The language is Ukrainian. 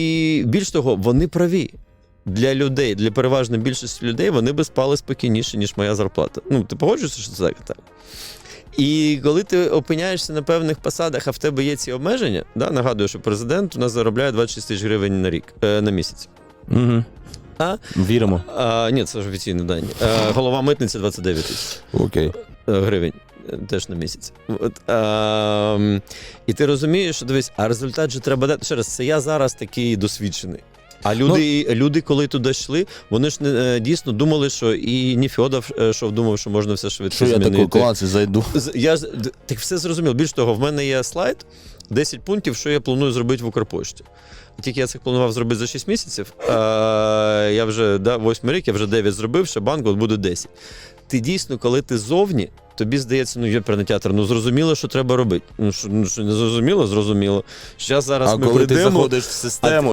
І більш того, вони праві. Для людей, для переважної більшості людей, вони би спали спокійніше, ніж моя зарплата. Ну, ти погоджуєшся, що це так? так? І коли ти опиняєшся на певних посадах, а в тебе є ці обмеження, да, нагадую, що президент у нас заробляє 26 тисяч гривень на рік е, на місяць. Угу. А? Віримо. А, ні, це ж офіційні дані. Е, голова митниці 29 тисяч гривень. Теж на місяць. От, а, і ти розумієш, що дивись, а результат же треба дати. Ще раз, це я зараз такий досвідчений. А люди, люди, коли туди йшли, вони ж не е, дійсно думали, що і Ніфьодов е, що думав, що можна все швидко Що я змінити. клас і зайду. Я так все зрозумів. Більш того, в мене є слайд, 10 пунктів, що я планую зробити в Укрпошті. Тільки я це планував зробити за 6 місяців. А, я вже да, 8 рік, я вже 9 зробив, ще банк от буде 10. Ти дійсно, коли ти зовні, тобі здається, ну є театр, ну зрозуміло, що треба робити. Ну що, ну, що не зрозуміло, зрозуміло. Щас зараз А ми коли ти заходиш в систему,